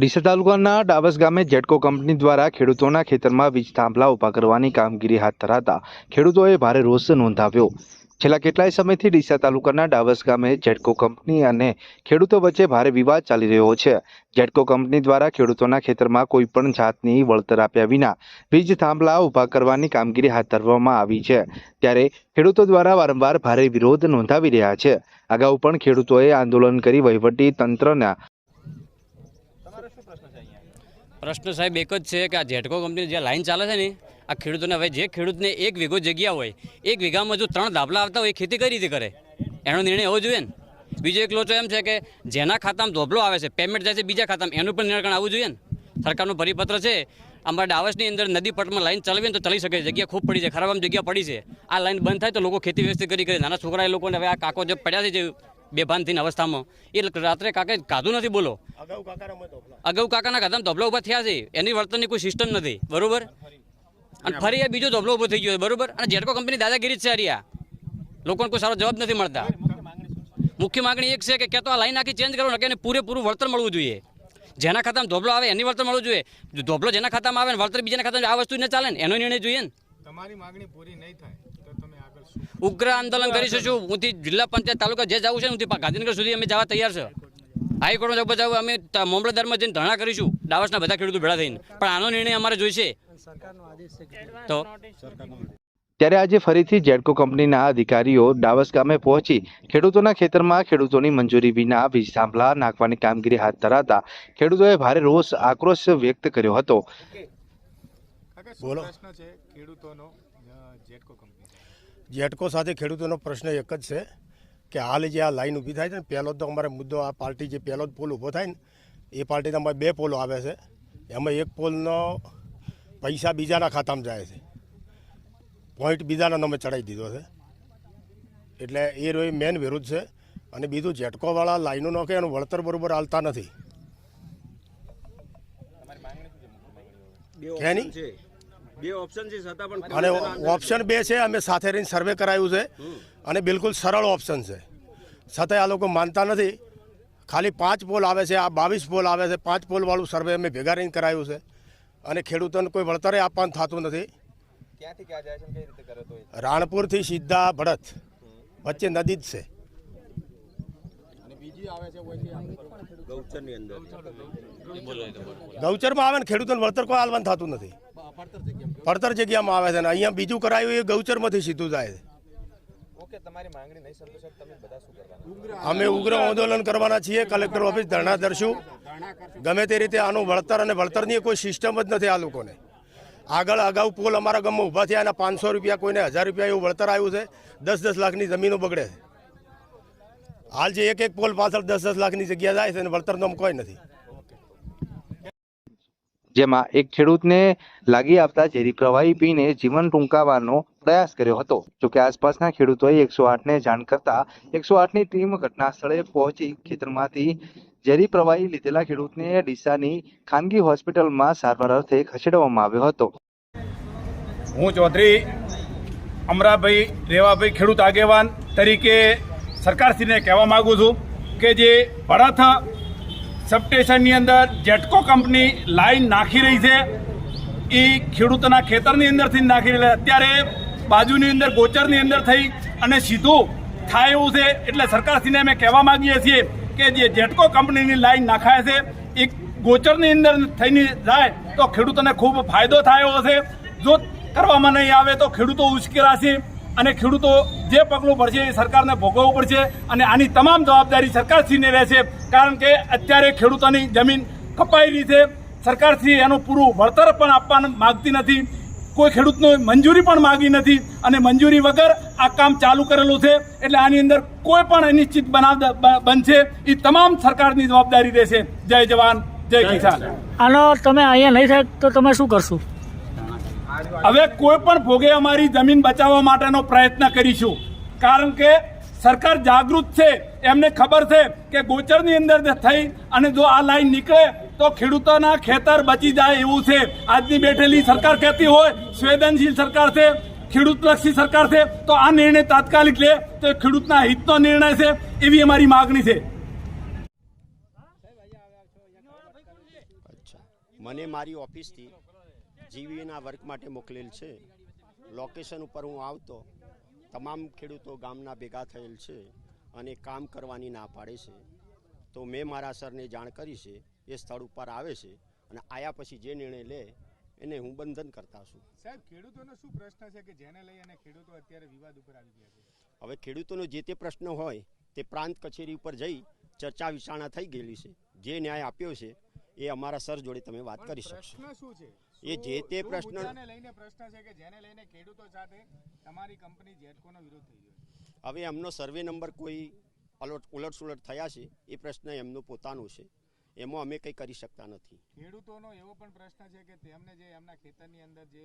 ડીસા તાલુકાના ડાબસ ગામે જેટકો કંપની દ્વારા ખેડૂતોના ખેતરમાં વીજ થાંભલા ઊભા કરવાની કામગીરી હાથ ધરાતા ખેડૂતોએ ભારે રોષ નોંધાવ્યો. છેલ્લા કેટલાય સમયથી ડીસા તાલુકાના ડાવસ ગામે જેટકો કંપની અને ખેડૂતો વચ્ચે ભારે વિવાદ ચાલી રહ્યો છે. જેટકો કંપની દ્વારા ખેડૂતોના ખેતરમાં કોઈપણ જાતની વળતર આપ્યા વિના વીજ થાંભલા ઊભા કરવાની કામગીરી હાથ ધરવામાં આવી છે. ત્યારે ખેડૂતો દ્વારા વારંવાર ભારે વિરોધ નોંધાવી રહ્યા છે. અગાઉ પણ ખેડૂતોએ આંદોલન કરી વહીવટી તંત્રના પ્રશ્ન સાહેબ એક જ છે કે આ જેટકો કંપની જે લાઈન ચાલે છે ને, આ ખેડૂતોને હવે જે ખેડૂતને એક વીઘો જગ્યા હોય, એક વીઘામાં જો ત્રણ ધાબલા આવતા હોય એ ખેતી કઈ રીતે કરે? એનો નિર્ણય હોવો જોઈએ ને. બીજો એક લોચો એમ છે કે જેના ખાતામાં ધોબલો આવે છે પેમેન્ટ જાય છે બીજા ખાતામાં, એનું પણ નિરાકરણ આવવું જોઈએ ને. સરકારનું પરિપત્ર છે, અમારા ડાવસની અંદર નદી પટમાં લાઈન ચલાવીને તો ચલી શકે, જગ્યા ખૂબ પડી છે ખરાબ આમ જગ્યા પડી છે. આ લાઈન બંધ થાય તો લોકો ખેતી વ્યવસ્થિત કરી કરે. નાના છોકરા એ લોકોને હવે આ કાકો જે પડ્યા છે, જે બેભાન થઈને અવસ્થામાં એ રાત્રે કાકે કાધું નથી બોલો. અગાઉ કાકાના કદમ ધોબલા ઊભા થયા છે. એની વર્તનની કોઈ સિસ્ટમ નથી. બરોબર? અને ફરી. એ બીજો ધોબલો ઊભો થઈ ગયો છે. બરોબર? અને જેટકો કંપની દાદાગીરી જ છે હરિયા લોકોને કોઈ સારો જવાબ નથી મળતા. મુખ્ય માગણી એક છે કે ક્યાં તો આ લાઈન આખી ચેન્જ કરો ને કે એને પૂરેપૂરું વળતર મળવું જોઈએ. જેના ખાતામાં ધોબલો આવે એની વળતર મળવું જોઈએ. ધોબલો જેના ખાતામાં આવે ને વળતર બીજાના ખાતામાં આ વસ્તુ ન ચાલે ને. એનો નિર્ણય જોઈએ ને. તમારી માગણી પૂરી નહીં થાય. ઉગ્ર આંદોલન કરીશું છું હુંથી જિલ્લા પંચાયત તાલુકા જે જવું છે ને હુંથી ગાંધીનગર સુધી અમે જવા તૈયાર છે. હાઈકોર્ટમાં જવું જવું અમે મામલતદારમાં જઈને ધરણા કરીશું. ડાવસના બધા ખેડૂતો ભેળા થઈને. પણ આનો નિર્ણય અમારે જોઈશે. તો ત્યારે આજે ફરીથી જેડકો કંપનીના અધિકારીઓ ડાવસ ગામે પહોંચી ખેડૂતોના ખેતરમાં ખેડૂતોની મંજૂરી વિના વીજ થાંભલા નાખવાની કામગીરી હાથ ધરાતા ખેડૂતોએ ભારે રોષ આક્રોશ વ્યક્ત કર્યો હતો. બોલો. પ્રશ્ન છે ખેડૂતોનો જેડકો કંપની. જેટકો સાથે ખેડૂતોનો પ્રશ્ન એક જ છે કે હાલ જે આ લાઈન ઊભી થાય છે ને પહેલો તો અમારે મુદ્દો આ પાર્ટી જે પહેલો જ પોલ ઊભો થાય ને એ પાર્ટીના અમારે બે પોલો આવે છે. એમાં એક પોલનો પૈસા બીજાના ખાતામાં જાય છે. પોઈન્ટ બીજાના નામે ચડાવી દીધો છે. એટલે એ રોય મેન વિરુદ્ધ છે. અને બીજું જેટકોવાળા લાઈનો નાખે એનું વળતર બરોબર હાલતા નથી. કે નહીં બે ઓપ્શન છે છતાં પણ અને ઓપ્શન બે છે અમે સાથે રહીને સર્વે કરાયું છે. અને બિલકુલ સરળ ઓપ્શન છે. છતાંય આ લોકો માનતા નથી. ખાલી પાંચ પોલ આવે છે આ બાવીસ પોલ આવે છે. પાંચ પોલવાળું સર્વે અમે ભેગા રહીને કરાયું છે. અને ખેડૂતોને કોઈ વળતરે આપવાનું થતું નથી. ક્યાંથી ક્યાં જાય છે ને કઈ રીતે કરે તો એ? રાણપુરથી સીધા ભડત વચ્ચે નદી જ છે. ગૌચરની અંદર. ગૌચરમાં આવે ને ખેડૂતોને વળતર કોઈ હાલવાનું થતું નથી. પડતર જગ્યામાં આવે છે ને અહીંયા બીજું કરાયું એ ગૌચરમાંથી સીધું જાય છે. ઓકે તમારી માંગણી નહીં સંતોષે તો તમે બધા શું કરવાના? અમે ઉગ્ર આંદોલન કરવાના છીએ કલેક્ટર ઓફિસ ધરણા ધરશું. ગમે તે રીતે આનું વળતર અને વળતરની કોઈ સિસ્ટમ જ નથી આ લોકોને. આગળ અગાઉ પોલ અમારા ગામમાં ઊભા થયા અને પાંચસો રૂપિયા કોઈને હજાર રૂપિયા એવું વળતર આવ્યું છે. દસ દસ લાખની જમીનો બગડે છે. હાલ જે એક એક પોલ પાછળ દસ દસ લાખની જગ્યા જાય છે અને વળતરનો કોઈ નથી. જેમાં એક ખેડૂતને લાગી આવતા ઝેરી પ્રવાહી પીને જીવન ટૂંકાવવાનો પ્રયાસ કર્યો હતો. જોકે આસપાસના ખેડૂતોએ એકસો આઠને જાણ કરતા એકસો આઠની ટીમ ઘટના સ્થળે પહોંચી ખેતરમાંથી ઝેરી પ્રવાહી લીધેલા ખેડૂતને ડીસાની ખાનગી હોસ્પિટલમાં સારવાર અર્થે ખસેડવામાં આવ્યો હતો. હું ચૌધરી અમરાભાઈ રેવાભાઈ ખેડૂત આગેવાન તરીકે સરકારશ્રીને કહેવા માગું છું કે જે ભરત સબસ્ટેશનની અંદર જેટકો કંપની લાઈન નાખી રહી છે એ ખેડૂતોના ખેતરની અંદરથી નાખી રહી અત્યારે બાજુની અંદર ગોચરની અંદર થઈ અને સીધું થાય એવું છે. એટલે સરકારશ્રીને અમે કહેવા માંગીએ છીએ કે જે જેટકો કંપનીની લાઈન નાખાય છે એ ગોચરની અંદર થઈને જાય તો ખેડૂતોને ખૂબ ફાયદો થાય છે. જો કરવામાં નહીં આવે તો ખેડૂતો ઉશ્કેરાશે. અને ખેડૂતો જે પગલું ભરશે એ સરકારને ભોગવવું પડશે અને આની તમામ જવાબદારી સરકારશ્રીને રહેશે. કારણ કે અત્યારે ખેડૂતોની જમીન કપાઈ રહી છે. સરકારશ્રી એનું પૂરું વળતર પણ આપવાનું માગતી નથી. કોઈ ખેડૂતનો મંજૂરી પણ માગી નથી અને મંજૂરી વગર આ કામ ચાલુ કરેલું છે. એટલે આની અંદર કોઈ પણ અનિશ્ચિત બનાવ બનશે. એ તમામ સરકારની જવાબદારી રહેશે. જય જવાન જય કિસાન. આનો તમે અહીંયા નહીં થાય તો તમે શું કરશો? હવે કોઈ પણ ભોગે અમારી જમીન બચાવવા માટેનો પ્રયત્ન કરીશું. કારણ કે સરકાર જાગૃત છે. એમને ખબર છે કે ગોચરની અંદર થઈ અને જો આ લાઈન નીકળે તો ખેડૂતોના ખેતર બચી જાય એવું છે. આજની બેઠેલી સરકાર કહેતી હોય, સંવેદનશીલ સરકાર છે, ખેડૂતલક્ષી સરકાર છે, તો આ નિર્ણય તાત્કાલિક લે તો ખેડૂતના હિતનો નિર્ણય છે એવી અમારી માગણી છે. મને મારી ઓફિસથી જીવીના વર્ક માટે મોકલેલ છે. લોકેશન ઉપર હું આવતો તમામ ખેડૂતો ગામના ભેગા થયેલ છે અને કામ કરવાની ના પાડે છે. તો મેં મારા સરને જાણ કરી છે એ સ્થળ ઉપર આવે છે અને આયા પછી જે નિર્ણય લે એને હું બંધન કરતા છું. સાહેબ ખેડૂતોનો શું પ્રશ્ન છે કે જેને લઈ અને ખેડૂતો અત્યારે વિવાદ ઉપર આવી ગયા છે? હવે ખેડૂતોનો જે તે પ્રશ્ન હોય તે પ્રાંત કચેરી ઉપર જઈ ચર્ચા વિચારણા થઈ ગયેલી છે. જે ન્યાય આપ્યો છે એ અમારા સર જોડે તમે વાત કરી શકશો. પ્રશ્ન શું છે? એ જે તે પ્રશ્ન લઈને પ્રશ્ન છે કે જેને લઈને ખેડૂતો સાથે તમારી કંપની જેટકોનો વિરોધ થઈ ગયો હવે એમનો સર્વે નંબર કોઈ અલટ ઉલટસુલટ થયા છે એ પ્રશ્ન એમનું પોતાનું છે. એમાં અમે કંઈ કરી શકતા નથી. ખેડૂતોનો એવો પણ પ્રશ્ન છે કે તેમને જે એમના ખેતરની અંદર જે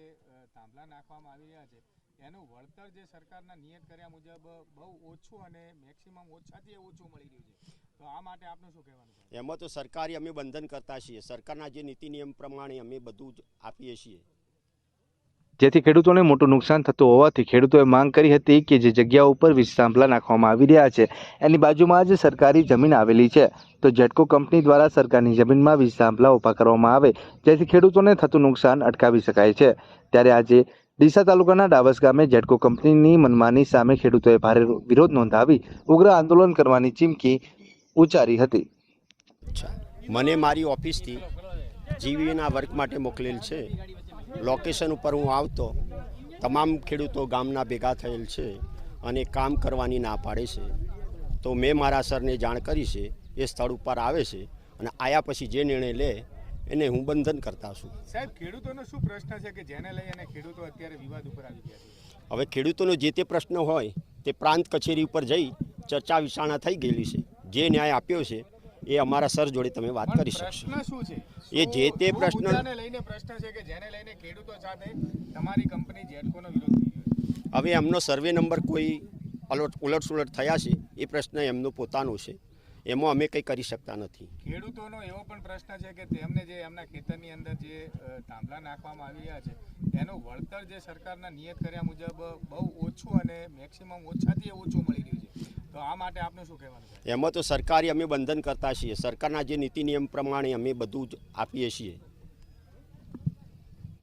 થાંભલા નાખવામાં આવી રહ્યા છે એનું વળતર જે સરકારના નિયત કર્યા મુજબ બહુ ઓછું અને મેક્સિમમ ઓછાથી ઓછું મળી રહ્યું છે. તો આ માટે આપનું શું કહેવાનું છે? એમાં તો સરકારી અમે બંધન કરતા છીએ. સરકારના જે નીતિ નિયમ પ્રમાણે અમે બધું જ આપીએ છીએ. જેથી ખેડૂતોને મોટું નુકસાન થતું હોવાથી ખેડૂતોએ માંગ કરી હતી કે જે જગ્યા ઉપર વીજ થાંભલા નાખવામાં આવી રહ્યા છે એની બાજુમાં જ સરકારી જમીન આવેલી છે. તો જેટકો કંપની દ્વારા સરકારની જમીનમાં વીજ થાંભલા ઊભા કરવામાં આવે જેથી ખેડૂતોને થતું નુકસાન અટકાવી શકાય છે. ત્યારે આજે ડીસા તાલુકાના ડાવસ ગામે જેટકો કંપનીની મનમાની સામે ખેડૂતોએ ભારે વિરોધ નોંધાવી ઉગ્ર આંદોલન કરવાની ચીમકી ઉચ્ચારી હતી. મને મારી ઓફિસથી જીવીના વર્ક માટે મોકલેલ છે. લોકેશન ઉપર હું આવતો તમામ ખેડૂતો ગામના ભેગા થયેલ છે અને કામ કરવાની ના પાડે છે. તો મેં મારા સરને જાણ કરી છે એ સ્થળ ઉપર આવે છે અને આયા પછી જે નિર્ણય લે એને હું બંધન કરતા છું. સાહેબ ખેડૂતોનો શું પ્રશ્ન છે કે જેને લઈ અને ખેડૂતો અત્યારે વિવાદ ઉપર આવી ગયા છે? હવે ખેડૂતોનો જે તે પ્રશ્ન હોય તે પ્રાંત કચેરી ઉપર જઈ ચર્ચા વિચારણા થઈ ગયેલી છે. જે ન્યાય આપ્યો છે એ અમારા સર જોડે તમે વાત કરી શકશો. પ્રશ્ન શું છે? એ જે તે પ્રશ્ન- લઈને પ્રશ્ન છે કે જેને લઈને ખેડૂતો સાથે તમારી કંપની જેટકોનો વિરોધ થઈ ગયો છે? હવે એમનો સર્વે નંબર કોઈ અલોટ ઉલટ સુલટ થયા છે? એ પ્રશ્ન એમનું પોતાનું છે. એમાં અમે કંઈ કરી શકતા નથી. ખેડૂતોનો એવો પણ પ્રશ્ન છે કે તેમને જે એમના ખેતરની અંદર જે થાંભલા નાખવામાં આવી રહ્યા છે એનું વળતર જે સરકારના નિયત કર્યા મુજબ બહુ ઓછું અને મેક્સિમમ ઓછાથી ઓછું મળી રહ્યું છે. એમાં તો સરકારી અમે બંધન કરતા છીએ. સરકારના જે નીતિ નિયમ પ્રમાણે અમે બધું જ આપીએ છીએ.